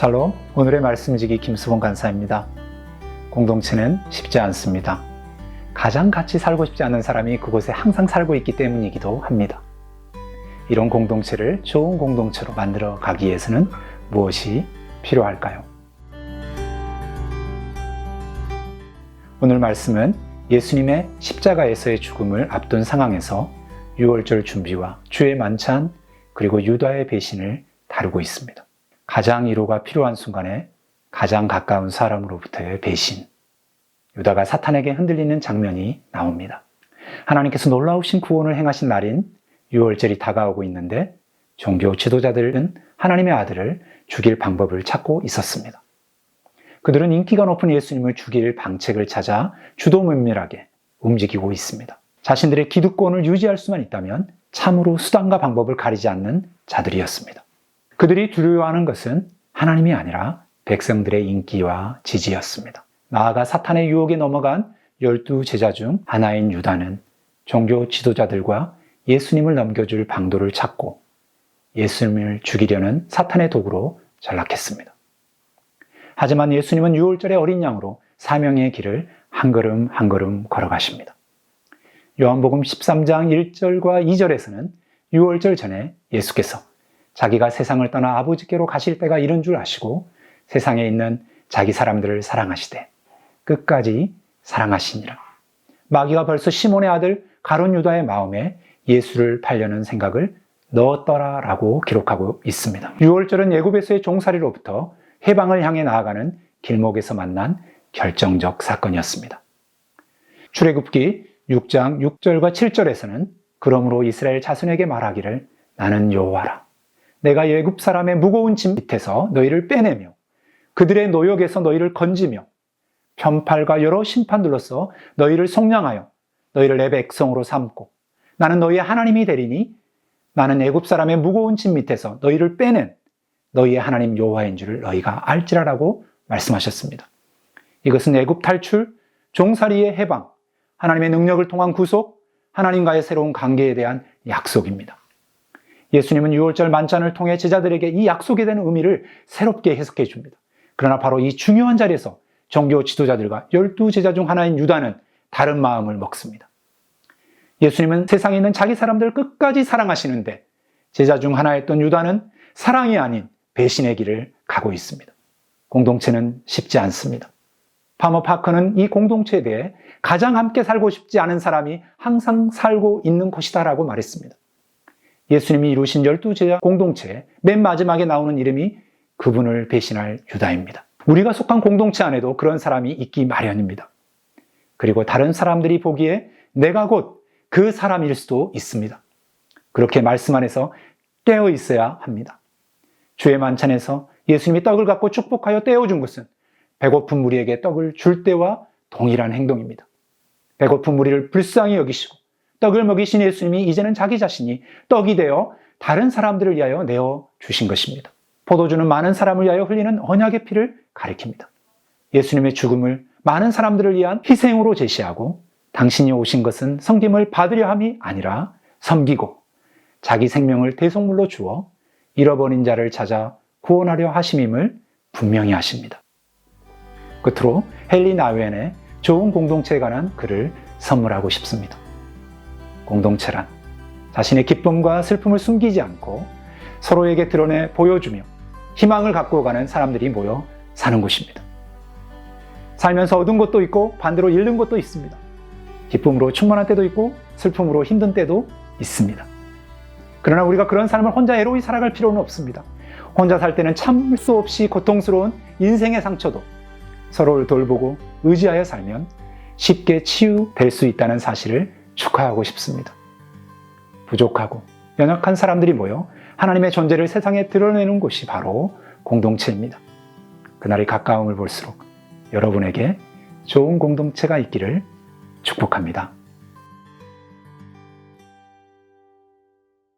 샬롬, 오늘의 말씀지기 김수봉 간사입니다. 공동체는 쉽지 않습니다. 가장 같이 살고 싶지 않은 사람이 그곳에 항상 살고 있기 때문이기도 합니다. 이런 공동체를 좋은 공동체로 만들어 가기 위해서는 무엇이 필요할까요? 오늘 말씀은 예수님의 십자가에서의 죽음을 앞둔 상황에서 유월절 준비와 주의 만찬 그리고 유다의 배신을 다루고 있습니다. 가장 위로가 필요한 순간에 가장 가까운 사람으로부터의 배신. 유다가 사탄에게 흔들리는 장면이 나옵니다. 하나님께서 놀라우신 구원을 행하신 날인 6월절이 다가오고 있는데 종교 지도자들은 하나님의 아들을 죽일 방법을 찾고 있었습니다. 그들은 인기가 높은 예수님을 죽일 방책을 찾아 주도면밀하게 움직이고 있습니다. 자신들의 기득권을 유지할 수만 있다면 참으로 수단과 방법을 가리지 않는 자들이었습니다. 그들이 두려워하는 것은 하나님이 아니라 백성들의 인기와 지지였습니다. 나아가 사탄의 유혹에 넘어간 열두 제자 중 하나인 유다는 종교 지도자들과 예수님을 넘겨줄 방도를 찾고 예수님을 죽이려는 사탄의 도구로 전락했습니다. 하지만 예수님은 6월절의 어린 양으로 사명의 길을 한 걸음 한 걸음 걸어가십니다. 요한복음 13장 1절과 2절에서는 6월절 전에 예수께서 자기가 세상을 떠나 아버지께로 가실 때가 이른 줄 아시고 세상에 있는 자기 사람들을 사랑하시되 끝까지 사랑하시니라. 마귀가 벌써 시몬의 아들 가론 유다의 마음에 예수를 팔려는 생각을 넣었더라라고 기록하고 있습니다. 6월절은 예굽에서의 종살이로부터 해방을 향해 나아가는 길목에서 만난 결정적 사건이었습니다. 출애굽기 6장 6절과 7절에서는 그러므로 이스라엘 자손에게 말하기를 나는 여호와라 내가 예굽 사람의 무거운 짐 밑에서 너희를 빼내며 그들의 노역에서 너희를 건지며 편팔과 여러 심판들로서 너희를 속량하여 너희를 내 백성으로 삼고 나는 너희의 하나님이 되리니 나는 애굽 사람의 무거운 짐 밑에서 너희를 빼낸 너희의 하나님 여호와인 줄을 너희가 알지라라고 말씀하셨습니다. 이것은 애굽 탈출, 종살이의 해방, 하나님의 능력을 통한 구속, 하나님과의 새로운 관계에 대한 약속입니다. 예수님은 6월절 만찬을 통해 제자들에게 이 약속에 대한 의미를 새롭게 해석해 줍니다. 그러나 바로 이 중요한 자리에서 종교 지도자들과 열두 제자 중 하나인 유다는 다른 마음을 먹습니다. 예수님은 세상에 있는 자기 사람들을 끝까지 사랑하시는데 제자 중 하나였던 유다는 사랑이 아닌 배신의 길을 가고 있습니다. 공동체는 쉽지 않습니다. 파머 파커는 이 공동체에 대해 가장 함께 살고 싶지 않은 사람이 항상 살고 있는 곳이다라고 말했습니다. 예수님이 이루신 열두 제자 공동체 맨 마지막에 나오는 이름이 그분을 배신할 유다입니다. 우리가 속한 공동체 안에도 그런 사람이 있기 마련입니다. 그리고 다른 사람들이 보기에 내가 곧 그 사람일 수도 있습니다. 그렇게 말씀 안에서 깨어 있어야 합니다. 주의 만찬에서 예수님이 떡을 갖고 축복하여 떼어준 것은 배고픈 무리에게 떡을 줄 때와 동일한 행동입니다. 배고픈 무리를 불쌍히 여기시고 떡을 먹이신 예수님이 이제는 자기 자신이 떡이 되어 다른 사람들을 위하여 내어 주신 것입니다. 포도주는 많은 사람을 위하여 흘리는 언약의 피를 가리킵니다. 예수님의 죽음을 많은 사람들을 위한 희생으로 제시하고 당신이 오신 것은 섬김을 받으려 함이 아니라 섬기고 자기 생명을 대속물로 주어 잃어버린 자를 찾아 구원하려 하심임을 분명히 하십니다. 끝으로 헨리 나웬의 좋은 공동체에 관한 글을 선물하고 싶습니다. 공동체란 자신의 기쁨과 슬픔을 숨기지 않고 서로에게 드러내 보여주며 희망을 갖고 가는 사람들이 모여 사는 곳입니다. 살면서 얻은 것도 있고 반대로 잃는 것도 있습니다. 기쁨으로 충만한 때도 있고 슬픔으로 힘든 때도 있습니다. 그러나 우리가 그런 삶을 혼자 애로이 살아갈 필요는 없습니다. 혼자 살 때는 참을 수 없이 고통스러운 인생의 상처도 서로를 돌보고 의지하여 살면 쉽게 치유될 수 있다는 사실을 축하하고 싶습니다. 부족하고 연약한 사람들이 모여 하나님의 존재를 세상에 드러내는 곳이 바로 공동체입니다. 그날이 가까움을 볼수록 여러분에게 좋은 공동체가 있기를 축복합니다.